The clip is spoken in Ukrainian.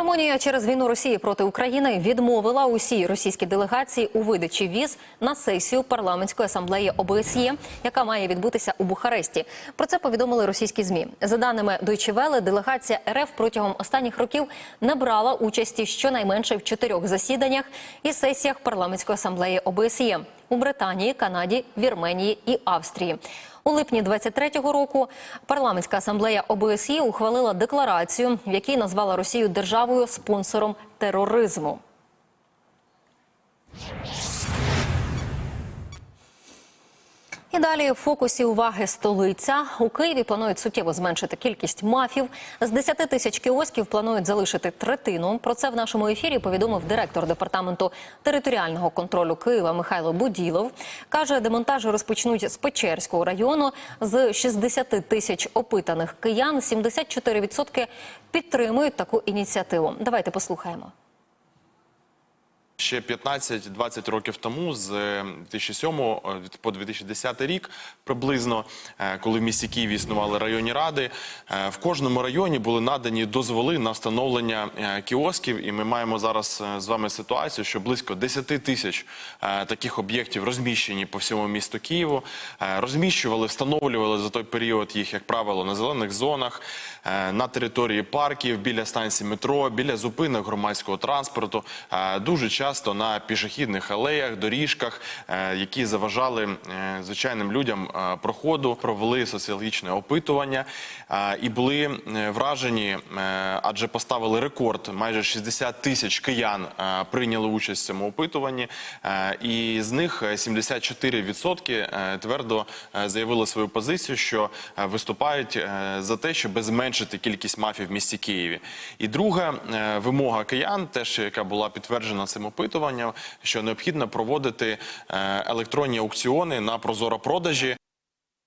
Румунія через війну Росії проти України відмовила усій російській делегації у видачі віз на сесію парламентської асамблеї ОБСЄ, яка має відбутися у Бухаресті. Про це повідомили російські змі. За даними Deutsche Welle, делегація РФ протягом останніх років не брала участі щонайменше в чотирьох засіданнях і сесіях парламентської асамблеї ОБСЄ у Британії, Канаді, Вірменії і Австрії. У липні 23-го року парламентська асамблея ОБСЄ ухвалила декларацію, в якій назвала Росію державою спонсором тероризму. І далі в фокусі уваги столиця. У Києві планують суттєво зменшити кількість мафів. З 10 тисяч кіосків планують залишити третину. Про це в нашому ефірі повідомив директор департаменту територіального контролю Києва Михайло Буділов. Каже, демонтажі розпочнуть з Печерського району. З 60 тисяч опитаних киян 74% підтримують таку ініціативу. Давайте послухаємо. Ще 15-20 років тому, з 2007 по 2010 рік, приблизно, е, коли в місті Києві існували районні ради, е, в кожному районі були надані дозволи на встановлення е, кіосків. І ми маємо зараз е, з вами ситуацію, що близько 10 тисяч е, таких об'єктів розміщені по всьому місту Києву. Е, Розміщували, встановлювали за той період їх, як правило, на зелених зонах, е, на території парків, біля станцій метро, біля зупинок громадського транспорту. Е, Дуже часто на пішохідних алеях, доріжках, е, які заважали е, звичайним людям е, проходу, провели соціологічне опитування і були вражені, адже поставили рекорд. Майже 60 тисяч киян прийняли участь в цьому опитуванні, і з них 74% е, твердо заявили свою позицію, що виступають за те, щоб зменшити кількість мафій в місті Києві. І друга вимога киян, теж яка була підтверджена цим опитуванням, що необхідно проводити е, електронні аукціони на прозоро продажі